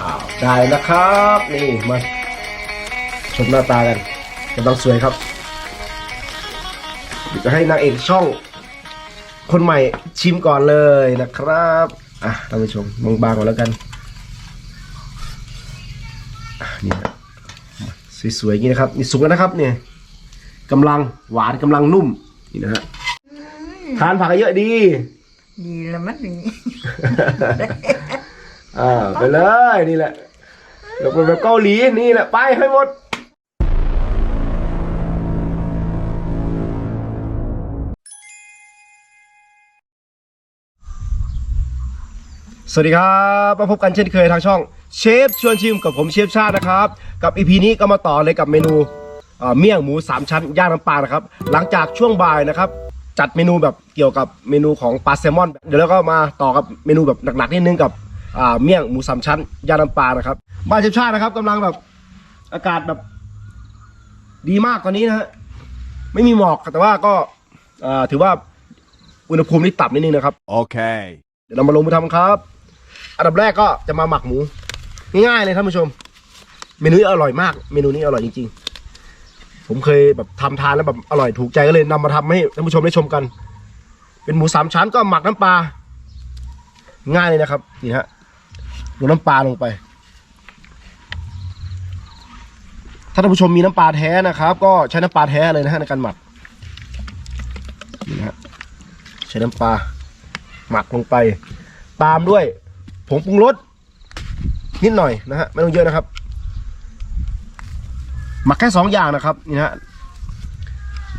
อ้าวได้นะครับ นี่มาชมหน้าตากันกำลังสวยครับเดี๋ยวจะให้นางเอกช่อง คนใหม่ชิมก่อนเลยนะครับอะท่านผู้ชมบางๆก่อนแล้วกันนี่นะสวยๆอย่างนี้นะครับนี่สุกแล้วนะครับเนี่ยกำลังหวานกำลังนุ่มนี่นะฮะทานผักเยอะดี ดีละมั้งอย่างนี้อ่าไปเลยนี่แหละเราเป็นแบบเกาหลีนี่แหละไปให้หมดสวัสดีครับมาพบกันเช่นเคยทางช่องเชฟชวนชิมกับผมเชฟชาตินะครับ กับอีพีนี้ก็มาต่อเลยกับเมนูเมี่ยงหมูสามชั้นย่างน้ำปลานะครับ หลังจากช่วงบ่ายนะครับ จัดเมนูแบบเกี่ยวกับเมนูของปลาแซลมอน เดี๋ยวเราก็มาต่อกับเมนูแบบหนักๆนิดนึงกับอ่าเมี่ยงหมูสามชั้นย่างน้ำปลานะครับบ้านเชฟชาตินะครับกำลังแบบอากาศแบบ ดีมากตอนนี้นะฮะไม่มีหมอกแต่ว่าก็อ่าถือว่าอุณหภูมินี่ต่ำนิดนึงนะครับ Okay. เดี๋ยวเรามาลงมือทำครับ อันดับแรกก็จะมาหมักหมู ง่ายๆเลยท่านผู้ชม เมนูนี้อร่อยมาก เมนูนี้อร่อยจริงๆ ผมเคยแบบทำทานแล้วแบบอร่อยถูกใจก็เลยนำมาทำให้ท่านผู้ชมได้ชมกัน เป็นหมูสามชั้นก็หมักน้ำปลาง่ายเลยนะครับนี่ฮะลงน้ำปลาลงไป ถ้าท่านผู้ชมมีน้ำปลาแท้นะครับ ก็ใช้น้ำปลาแท้เลยนะฮะในการหมักนี่นะฮะใช้น้ำปลาหมักลงไป ตามด้วยผงปรุงรสนิดหน่อยนะฮะไม่ต้องเยอะนะครับ หมักแค่สองอย่างนะครับนี่ฮะ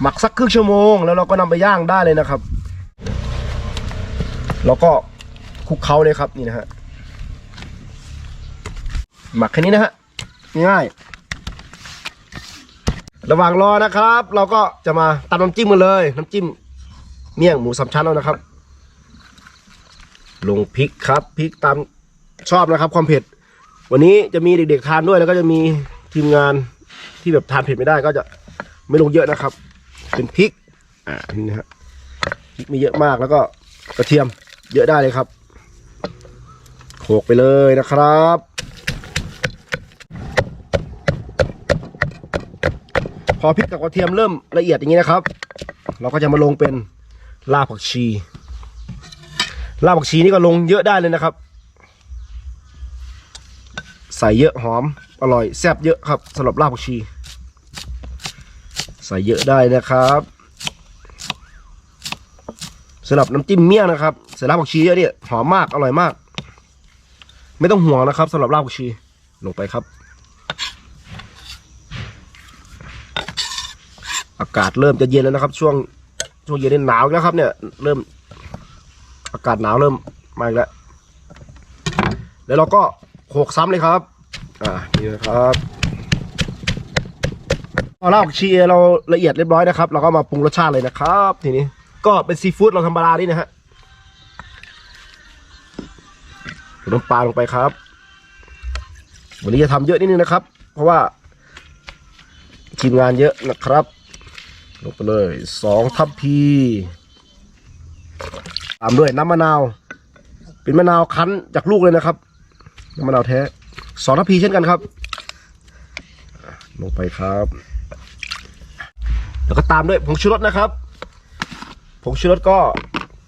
หมักสักครึ่งชั่วโมง แล้วเราก็นำไปย่างได้เลยนะครับ แล้วก็คลุกเคล้าเลยครับนี่นะฮะหมักแค่นี้นะฮะง่ายระหว่างรอนะครับ เราก็จะมาตำน้ำจิ้มกันเลย น้ำจิ้มเมี่ยงหมูสามชั้นเอานะครับ ลงพริกครับพริกตามชอบนะครับ ความเผ็ด วันนี้จะมีเด็กๆทานด้วยแล้วก็จะมีทีมงาน ที่แบบทานเผ็ดไม่ได้ก็จะไม่ลงเยอะนะครับ เป็นพริก อ่า นี่นะฮะพริกม่เยอะมากแล้วก็กระเทียมเยอะได้เลยครับโขกไปเลยนะครับพอพริกกับกระเทียมเริ่มละเอียดอย่างนี้นะครับ เราก็จะมาลงเป็นรากผักชีรากผักชีนี่ก็ลงเยอะได้เลยนะครับ ใส่เยอะหอมอร่อยแซ่บเยอะครับสำหรับรากผักชี ใส่เยอะได้นะครับสำหรับน้ำจิ้มเมี่ยงนะครับใส่รากผักชีเยอะเนี่ยหอมมากอร่อยมาก ไม่ต้องห่วงนะครับสำหรับรากผักชีลงไปครับ อากาศเริ่มจะเย็นแล้วนะครับ ช่วงช่วงเย็นนี่หนาวแล้วครับ เนี่ย เริ่ม อากาศหนาวเริ่มมาอีกแล้วแล้วเราก็ โขลกซ้ำเลยครับ อ่านี่นะครับพอรากผักชีเราละเอียดเรียบร้อยนะครับ เราก็มาปรุงรสชาติเลยนะครับ ทีนี้ก็เป็นซีฟู้ดเราธรรมดานี่นะฮะใส่น้ำปลาลงไปครับ วันนี้จะทำเยอะนิดนึงนะครับ เพราะว่าทีมงานเยอะนะครับ ลงไปเลยสองทัพพีตามด้วยน้ำมะนาว เป็นมะนาวคั้นจากลูกเลยนะครับ น้ำมะนาวแท้สองทัพพีเช่นกันครับ ลงไปครับแล้วก็ตามด้วยผงชูรสนะครับผงชูรสก็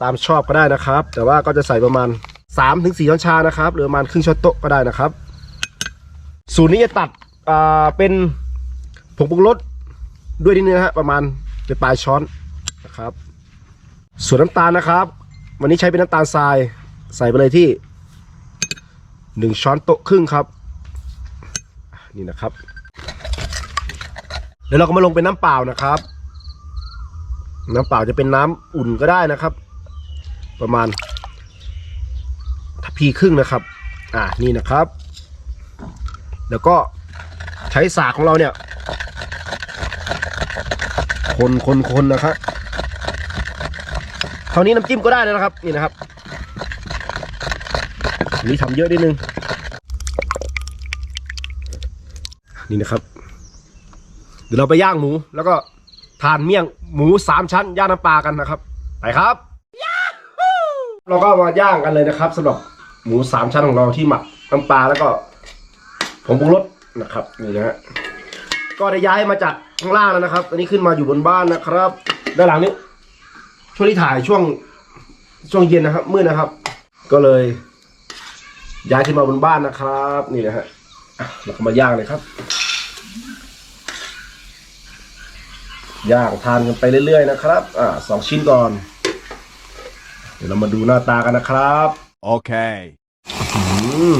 ตามชอบก็ได้นะครับ แต่ว่าก็จะใส่ประมาณ3-4ถึงช้อนชานะครับ หรือประมาณครึ่งช้อนโต๊ะก็ได้นะครับ สูตรนี้จะตัดเป็นผงปรุงรสด้วยนิดนึงนะฮะประมาณเป็นปลายช้อนนะครับ ส่วนน้ำตาลนะครับ วันนี้ใช้เป็นน้ำตาลทรายใส่ไปเลยที่ หนึ่งช้อนโต๊ะครึ่งครับ นี่นะครับ เดี๋ยวเราก็มาลงเป็นน้ำเปล่านะครับ น้ำเปล่าจะเป็นน้ำอุ่นก็ได้นะครับ ประมาณทัพพีครึ่งนะครับ อ่านี่นะครับ แล้วก็ใช้สากของเราเนี่ย คนคนคนนะครับเท่านี้น้ำจิ้มก็ได้แล้วนะครับ นี่นะครับ นนี้ทำเยอะนิดนึง นี่นะครับ เดี๋ยวเราไปย่างหมู แล้วก็ทานเมี่ยงหมูสามชั้นย่างน้ำปลากันนะครับ ไปครับ เราก็มาย่างกันเลยนะครับสำหรับหมูสามชั้นของเราที่หมักน้ำปลาแล้วก็ผงปรุงรสนะครับนี่นะฮะก็ได้ย้ายมาจากข้างล่างแล้วนะครับตอนนี้ขึ้นมาอยู่บนบ้านนะครับ ด้านหลังนี้ช่วงที่ถ่ายช่วงช่วงเย็นนะครับมืดนะครับ ก็เลย ย้ายขึ้นมาบนบ้านนะครับ นี่นะฮะอะเราก็มาย่างเลยครับ ย่างทานกันไปเรื่อยๆนะครับ อ่าสองชิ้นก่อน เดี๋ยวเรามาดูหน้าตากันนะครับ Okay. อืม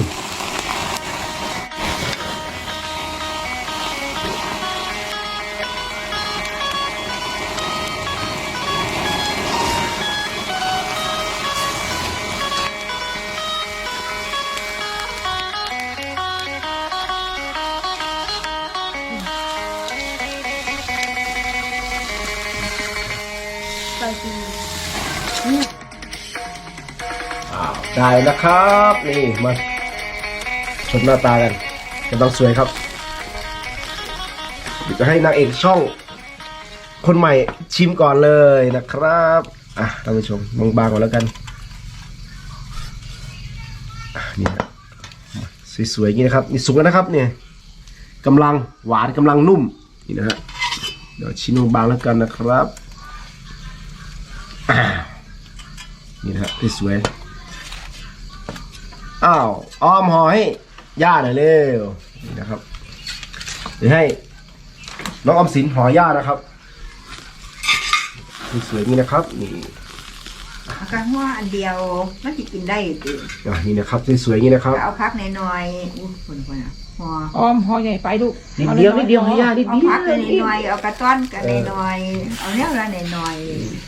อ้าได้นะครับ นี่มาชมหน้าตากันกำลังสวยครับเดี๋ยวจะให้นางเอกช่อง คนใหม่ชิมก่อนเลยนะครับอะท่านผู้ชมบางๆก่อนแล้วกันนี่นะสวยๆอย่างนี้นะครับนี่สุกแล้วนะครับเนี่ยกำลังหวานกำลังนุ่มนี่นะฮะเดี๋ยวชิ้นบางๆแล้วกันนะครับอ่า นี่นะฮะสวยๆอ้าวอ้อมห่อให้ย่าหน่อยเร็วนี่นะครับเดี๋ยวให้น้องออมสินห่อย่านะครับสวยๆนี่นะครับนี่เอาข้างหัวอันเดียวมันจะกินได้ติอะนี่นะครับสวยๆนี่นะครับเอาพักน้อยๆอุ้ยคนคนอะ หัวออมหอใหญ่ไปลูกนิดเดียวนิดเดียวให้ย่านิดเอาเดียวพักกันน้อยๆเอากระต้อนกันน้อยๆเอาเนี้ยละน้อย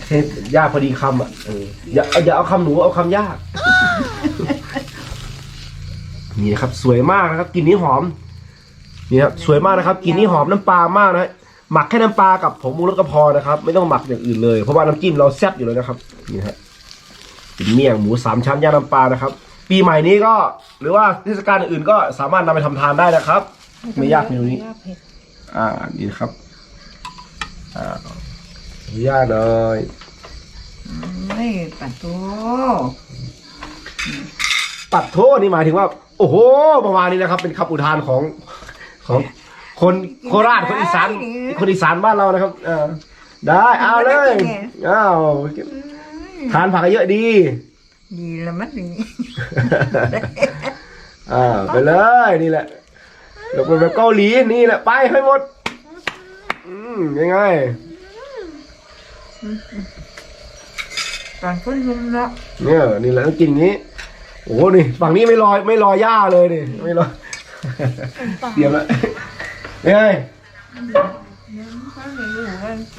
ให้ย่าพอดีคำอะเอออย่าเอาอย่าเอาคำหนูเอาคำย่านี่นะครับ สวยมากนะครับกลินนี้หอมนี่ครับสวยมากนะครับกลินนี้หอมน้ำปลามากนะฮะหมักแค่น้ำปลากับผงมูรสก็พอนะครับ ไม่ต้องหมักอย่างอื่นเลยเพราะว่าน้ำจิ้มเราแซ่บอยู่แล้วนะครับนี่ฮะเป็นเมี่ยงหมูสามชั้นย่างน้ำปลานะครับ ปีใหม่นี้ก็ หรือว่าเทศกาลอื่นๆก็สามารถนำไปทำทานได้นะครับ ไม่ยากเมนูนี้อ่านี่นะครับ อ่าอนุญาตเลยๆไม่ปัดโตปัดโทษนี่หมายถึงว่า โอ้โหประมาณนี้นะครับ เป็นคำอุทานของของคนโคราชคนอีสานคนอีสานบ้านเรานะครับเออได้เอาเลยอ้าวทานผักเยอะดี ดีละมันอย่างนี้ อ่าไปเลยนี่แหละเราเป็นแบบเกาหลีนี่แหละไปให้หมด อืมยังไงตอนคนรุมละเนี่ยนี่แหละต้องกินอย่างนี้ โอ้โหนี่ฝั่งนี้ไม่ลอยไม่ลอยย่าเลยนี่ไม่ลอยเตรียมแล้วยังไง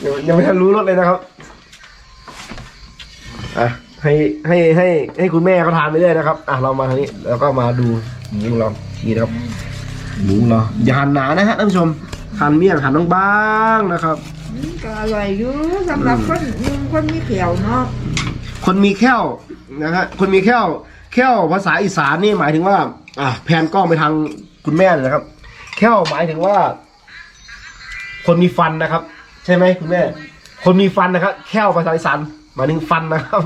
ยังยังไม่ทันรู้รสเลยนะครับอะ ให้ให้ให้ให้คุณแม่เขาทานไปเรื่อยนะครับ อะเรามาทางนี้แล้วก็มาดูหมูของเรานี่นะครับหมูของเราอย่าหั่นหนานะฮะท่านผู้ชมหั่นเมี่ยงหั่นบางๆนะครับ อืมก็อร่อยอยู่สำหรับคนนุ่มคนมีเขียวเนาะคนมีแค้วนะฮะคนมีแค้วแค้วภาษาอีสานนี่หมายถึงว่า อะแพนกล้องไปทางคุณแม่เลยนะครับ แค้วหมายถึงว่า คนมีฟันนะครับ ใช่ไหมคุณแม่ คนมีฟันนะครับ แค้วภาษาอีสานห มายถึงฟันนะครับ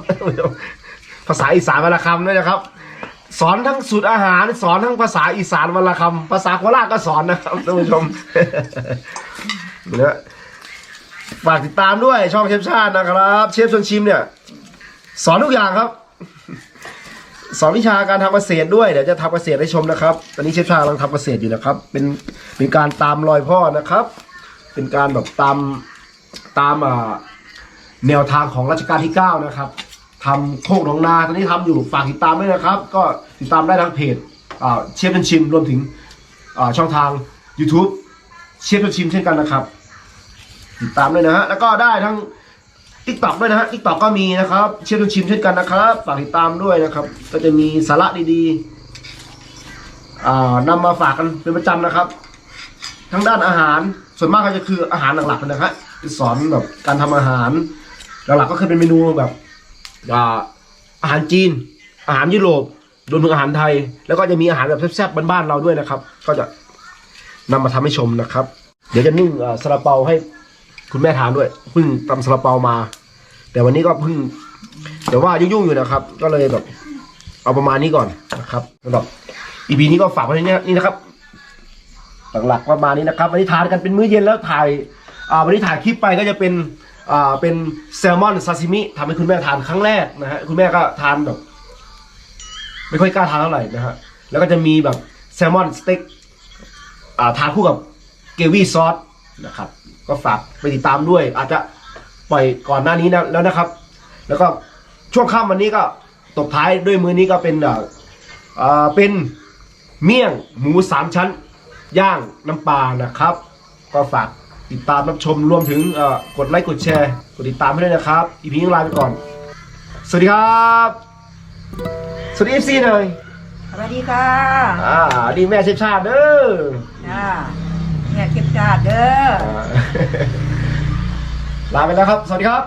ภาษาอีสานวรรณคำด้วยนะครับ สอนทั้งสูตรอาหาร สอนทั้งภาษาอีสานวรรณคำภาษาโคราชก็สอนนะครับท่านผู้ชมเนะฝากติดตามด้วยช่องเชฟชาตินะครับ เชฟชวนชิมเนี่ย สอนทุกอย่างครับ สอนวิชาการทำเกษตรด้วยเดี๋ยวจะทำเกษตรให้ชมนะครับ ตอนนี้เชฟชากำลังทำเกษตรอยู่นะครับ เป็นเป็นการตามรอยพ่อนะครับ เป็นการแบบตามตามอ่า แนวทางของรัชกาลที่เก้านะครับทำโคกหนองนาตอนนี้ทำอยู่ฝากติดตามด้วยนะครับ ก็ติดตามได้ทางเพจเชฟชวนชิมรวมถึงช่องทาง YouTube เชฟชวนชิมเช่นกันนะครับ ติดตามด้วยนะฮะแล้วก็ได้ทั้งทิกตอกด้วยนะฮะทิกตอกก็มีนะครับ เชฟทุชิมเช่นกันนะครับฝากติดตามด้วยนะครับ ก็จะมีสาระดีๆอ่านำมาฝากกันเป็นประจำนะครับ ทั้งด้านอาหารส่วนมากก็จะคืออาหารหลักๆเลยนะฮะสอนแบบการทำอาหาร หลักๆก็คือเป็นเมนูแบบอาอาหารจีน อาหารยุโรปรวมถึงอาหารไทย แล้วก็จะมีอาหารแบบแซ่บๆบ้านๆเราด้วยนะครับ ก็จะนำมาทำให้ชมนะครับ เดี๋ยวจะนึ่งซาลาเปาให้คุณแม่ทานด้วยเพิ่งตำซาลาเปามา แต่วันนี้ก็เพิ่งแต่ว่ายุ่งๆอยู่นะครับ ก็เลยแบบเอาประมาณนี้ก่อนนะครับสำหรับอีพีนี้ก็ฝากไว้ที่นี่นี่นะครับหลักๆประมาณนี้นะครับวันนี้ทานกันเป็นมื้อเย็นแล้วถ่ายอ่าวันนี้ถ่ายคลิปไปก็จะเป็น อ่าเป็นแซลมอนซาซิมิทำให้คุณแม่ทานครั้งแรกนะฮะคุณแม่ก็ทานแบบไม่ค่อยกล้าทานเท่าไหร่นะฮะแล้วก็จะมีแบบแซลมอนสเต็กอ่าทานคู่กับเกวี่ซอสนะครับ ก็ฝากไปติดตามด้วย อาจจะปล่อยก่อนหน้านี้นะแล้วนะครับ แล้วก็ช่วงค่ำวันนี้ก็ตบท้ายด้วยมือนี้ก็เป็นอ่อเอ่อเป็นเมี่ยงหมูสามชั้น ย่างน้ำปลานะครับ ก็ฝาก ติดตามรับชมรวมถึงเอ่อกดไลค์กดแชร์ กดติดตามให้ด้วยนะครับอีพีนี้ลาไปก่อน สวัสดีครับ สวัสดีเอฟซีหน่อยสวัสดีค่ะอ่าดีแม่เชฟชาติเด้อจ้าเนี่ยเก็บจาดเด้ออ่าลาไปแล้วครับ สวัสดีครับ